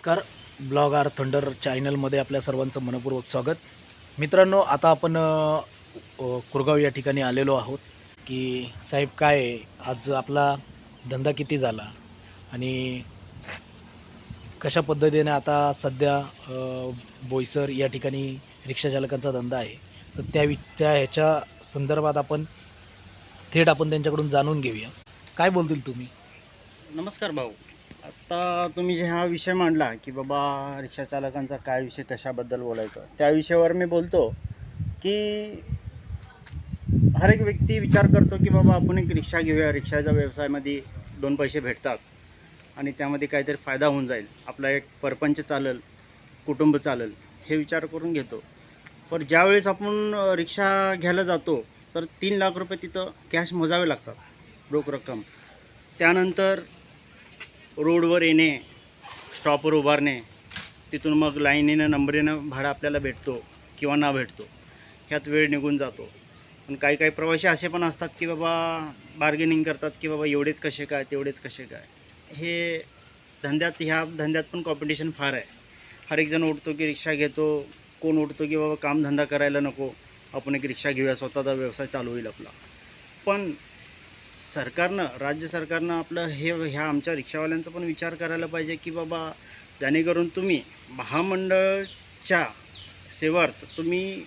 नमस्कार. Blog R thunder चॅनलमध्ये आपल्या सर्वांचं मनपूर्वक स्वागत. मित्रांनो आता आपण कुरगाव या ठिकाणी आलेलो आहोत की साहेब काय आहे, आज आपला धंदा किती झाला? आणि कशा पद्धतीने आता सध्या बोईसर या ठिकाणी रिक्षाचालकांचा धंदा आहे? तर त्या वि त्या ह्याच्या संदर्भात आपण थेट आपण त्यांच्याकडून जाणून घेऊया. काय बोलतील तुम्ही? नमस्कार भाऊ. आता तुम्ही जे हा विषय मांडला की बाबा रिक्षा चालकांचा काय विषय कशाबद्दल बोलायचं त्या विषयावर मी बोलतो की हर एक व्यक्ती विचार करतो की बाबा आपण एक रिक्षा घेऊया रिक्षाच्या व्यवसायामध्ये दोन पैसे भेटतात आणि त्यामध्ये काहीतरी फायदा होऊन जाईल आपला एक परपंच चालेल कुटुंब चालेल हे विचार करून घेतो. पण ज्यावेळेस आपण रिक्षा घ्यायला जातो तर तीन लाख रुपये तिथं कॅश मोजावे लागतात रोख रक्कम. त्यानंतर रोडवर येणे स्टॉपवर उभारणे तिथून मग लाईनीनं नंबरीनं भाडं आपल्याला भेटतो किंवा ना भेटतो. ह्यात वेळ निघून जातो. पण काही काही प्रवासी असे पण असतात की बाबा बार्गेनिंग करतात की बाबा एवढेच कसे काय तेवढेच कसे काय. हे धंद्यात ह्या धंद्यात पण कॉम्पिटिशन फार आहे. हर एक जण उठतो की रिक्षा घेतो कोण उठतो की बाबा कामधंदा करायला नको आपण एक रिक्षा घेऊया स्वतःचा व्यवसाय चालू होईल आपला. पण सरकारनं राज्य सरकारनं आपलं हे ह्या आमच्या रिक्षावाल्यांचा पण विचार करायला पाहिजे की बाबा जेणेकरून तुम्ही महामंडळच्या सेवार्थ तुम्ही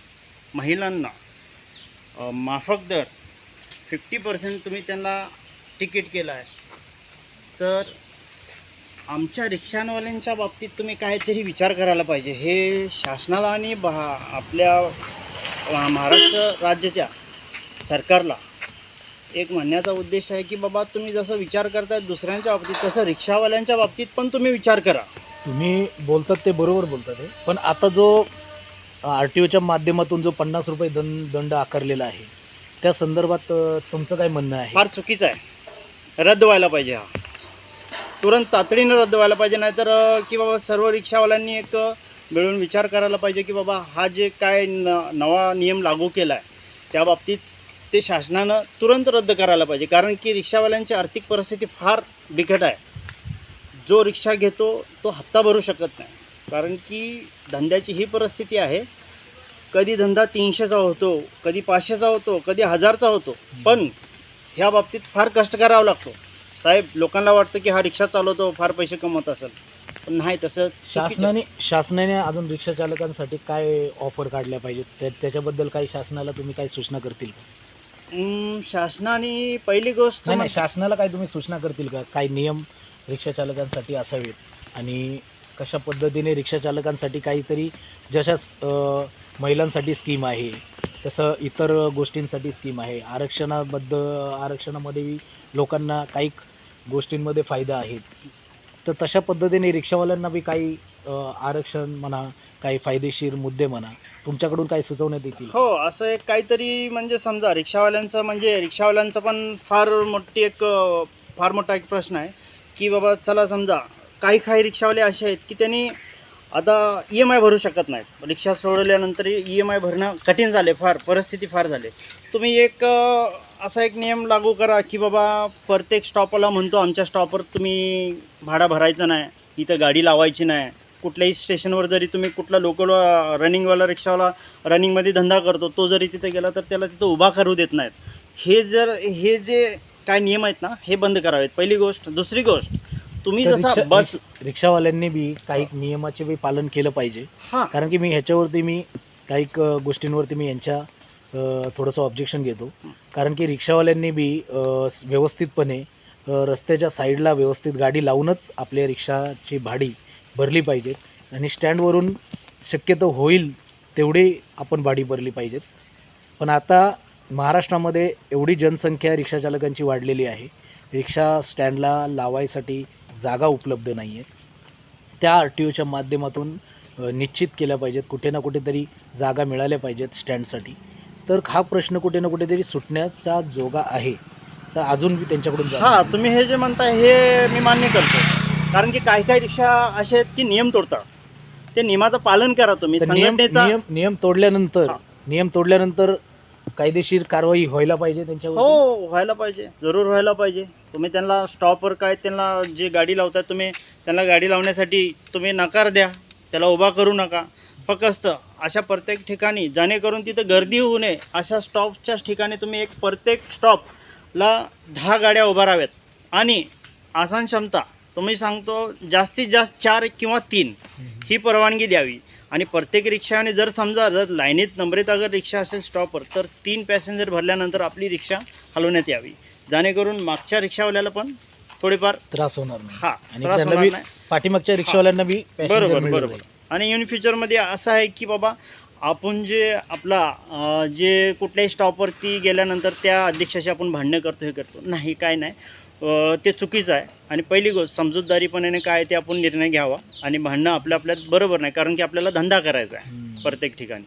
महिलांना माफक दर फिफ्टी पर्सेंट तुम्ही त्यांना तिकीट केलं आहे. तर आमच्या रिक्षावाल्यांच्या बाबतीत तुम्ही काहीतरी विचार करायला पाहिजे. हे शासनाला आणि बहा आपल्या महाराष्ट्र राज्याच्या सरकारला एक म्हणण्याचा उद्देश आहे की बाबा तुम्ही जसं विचार करताय दुसऱ्यांच्या बाबतीत तसं रिक्षावाल्यांच्या बाबतीत पण तुम्ही विचार करा. तुम्ही बोलतात ते बरोबर बोलतात हे. पण आता जो आर टी ओच्या माध्यमातून जो पन्नास रुपये दंड दंड आकारलेला आहे त्या संदर्भात तुमचं काय म्हणणं आहे? फार चुकीचं आहे. रद्द व्हायला पाहिजे हा. तुरंत तातडीनं रद्द व्हायला पाहिजे नाहीतर की बाबा सर्व रिक्षावाल्यांनी एक मिळून विचार करायला पाहिजे की बाबा हा जे काय न नवा नियम लागू केला आहे त्या बाबतीत ते शासनानं तुरंत रद्द करायला पाहिजे. कारण की रिक्षावाल्यांची आर्थिक परिस्थिती फार बिकट आहे. जो रिक्षा घेतो तो हप्ता भरू शकत नाही. कारण की धंद्याची ही परिस्थिती आहे. कधी धंदा तीनशेचा होतो कधी पाचशेचा होतो कधी हजारचा होतो. पण ह्या बाबतीत फार कष्ट करावा लागतो. साहेब लोकांना वाटतं की हा रिक्षा चालवतो फार पैसे कमवत असेल. पण नाही तसं शासनाने शासनाने अजून रिक्षा चालकांसाठी काय ऑफर काढल्या पाहिजेत? त्या त्याच्याबद्दल काही शासनाला तुम्ही काही सूचना करतील का? शासनाने पहिली गोष्ट नाही नाही म्हणजे- शासनाला काही तुम्ही सूचना करतील का? काही नियम रिक्षा चालकांसाठी असावेत. आणि कशा पद्धतीने रिक्षा चालकांसाठी काहीतरी जशा अ, महिलांसाठी स्कीम आहे तसं इतर गोष्टींसाठी स्कीम आहे. आरक्षणाबद्दल आरक्षणामध्ये लोकांना काही गोष्टींमध्ये फायदा आहेत तर तशा पद्धतीने रिक्षावाल्यांना बी काही आरक्षण म्हणा काही फायदेशीर मुद्दे म्हणा तुमच्याकडून काही सुचवण्यात येतील? हो असं एक काहीतरी म्हणजे समजा रिक्षावाल्यांचं म्हणजे रिक्षावाल्यांचं पण फार मोठी एक फार मोठा एक प्रश्न आहे की बाबा चला समजा काही काही रिक्षावाले असे आहेत की त्यांनी आता ई एम आय भरू शकत नाहीत. रिक्षा सोडल्यानंतर ई एम आय भरणं कठीण झाले फार परिस्थिती फार झाली. तुम्ही एक असा एक नियम लागू करा की बाबा प्रत्येक स्टॉपला म्हणतो आमच्या स्टॉपवर तुम्ही भाडा भरायचं नाही इथं गाडी लावायची नाही. कुठल्याही स्टेशनवर जरी तुम्ही कुठला लोकल रनिंगवाला रिक्षावाला रनिंगमध्ये धंदा करतो तो जरी तिथे गेला तर त्याला तिथं उभा करू देत नाहीत. हे जर हे जे काय नियम आहेत ना हे बंद करावेत. पहिली गोष्ट. दुसरी गोष्ट तुम्ही तर जसा रिक्षा- बस रिक्षावाल्यांनी बी काही नियमाचे बी पालन केलं पाहिजे. हां. कारण की मी ह्याच्यावरती मी काही क- गोष्टींवरती मी यांच्या अ, थोडंसं ऑब्जेक्शन घेतो. कारण की रिक्षावाल्यांनी बी अ, स- व्यवस्थितपणे अ, रस्त्याच्या साईडला व्यवस्थित गाडी लावूनच आपल्या रिक्षाची भाडी भरली पाहिजेत. आणि स्टँडवरून शक्यतो होईल तेवढी आपण भाडी भरली पाहिजेत. पण आता महाराष्ट्रामध्ये एवढी जनसंख्या रिक्षाचालकांची वाढलेली आहे. रिक्षा स्टँडला लावायसाठी जागा उपलब्ध नाही आहे त्या आर टी ओच्या माध्यमातून निश्चित केल्या पाहिजेत. कुठे ना कुठेतरी जागा मिळाल्या पाहिजेत स्टँडसाठी. तर हा प्रश्न कुठे ना कुठेतरी सुटण्याचा जोगा आहे. तर अजून त्यांच्याकडून हां. तुम्ही हे जे म्हणताय हे मी मान्य करतो. कारण की काही काही रिक्षा असे आहेत की नियम तोडतात. ते नियमाचं पालन करा तुम्ही. तर नियम संघटनेचा नियम नियम तोडल्यानंतर हा. नियम तोडल्यानंतर कायदेशीर कारवाई व्हायला पाहिजे त्यांच्यावर हो व्हायला पाहिजे. जरूर व्हायला पाहिजे. तुम्ही त्यांना स्टॉपवर काय त्यांना जे गाडी लावतात तुम्ही त्यांना गाडी लावण्यासाठी तुम्ही नकार द्या. त्याला उभा करू नका. फक्त अशा प्रत्येक ठिकाणी जेणेकरून तिथं गर्दी होऊ नये अशा स्टॉपच्याच ठिकाणी तुम्ही एक प्रत्येक स्टॉपला दहा गाड्या उभा राहाव्यात. आणि आसन क्षमता तुम्ही सांगतो जास्तीत जास्त चार किंवा तीन ही परवानगी द्यावी. आणि प्रत्येक रिक्षाने जर समजा जर लाईनीत नंबरीत अगर रिक्षा असेल स्टॉपवर तर तीन पॅसेंजर भरल्यानंतर आपली रिक्षा हलवण्यात यावी. जेणेकरून मागच्या रिक्षावाल्याला पण थोडीफार त्रास होणार नाही. हा त्रास होणार नाही. पाठीमागच्या रिक्षावाल्यांना बी बरोबर बरोबर. आणि इन फ्युचरमध्ये असं आहे की बाबा आपण जे आपला जे कुठल्याही स्टॉपवरती गेल्यानंतर त्या अध्यक्षाशी आपण भांडणं करतो हे करतो. नाही काय नाही. ते चुकीचं आहे. आणि पहिली गोष्ट समजूतदारीपणाने काय ते आपण निर्णय घ्यावा. आणि भांडणं आपल्या आपल्यात बरोबर नाही कारण की आपल्याला धंदा करायचा आहे. प्रत्येक ठिकाणी.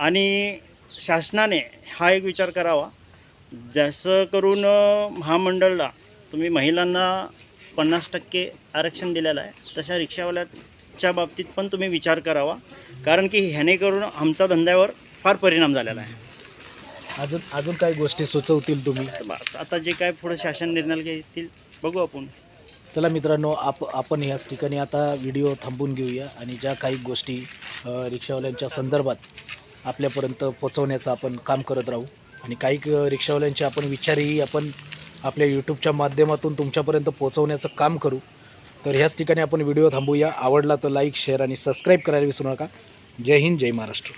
आणि शासनाने हा एक विचार करावा. जसं करून महामंडळाला तुम्ही महिलांना पन्नास टक्के आरक्षण दिलेलं आहे तशा रिक्षावाल्याच्या बाबतीत पण तुम्ही विचार करावा. कारण की ह्याने करून आमचा धंद्यावर फार परिणाम झालेला आहे. अजून अजून काही गोष्टी सुचवतील तुम्ही. बस आता जे काय पुढे शासन निर्णय घेतील बघू आपण. चला मित्रांनो आप आपण ह्याच ठिकाणी आता व्हिडिओ थांबवून घेऊया आणि ज्या काही गोष्टी रिक्षावाल्यांच्या संदर्भात आपल्यापर्यंत पोचवण्याचं आपण काम करत राहू. आणि काही रिक्षावाल्यांचे आपण विचारही आपण आपल्या यूट्यूबच्या माध्यमातून तुमच्यापर्यंत पोचवण्याचं काम करू. तर ह्याच ठिकाणी आपण व्हिडिओ थांबूया. आवडला तर लाईक शेअर आणि सबस्क्राईब करायला विसरू नका. जय हिंद जय महाराष्ट्र.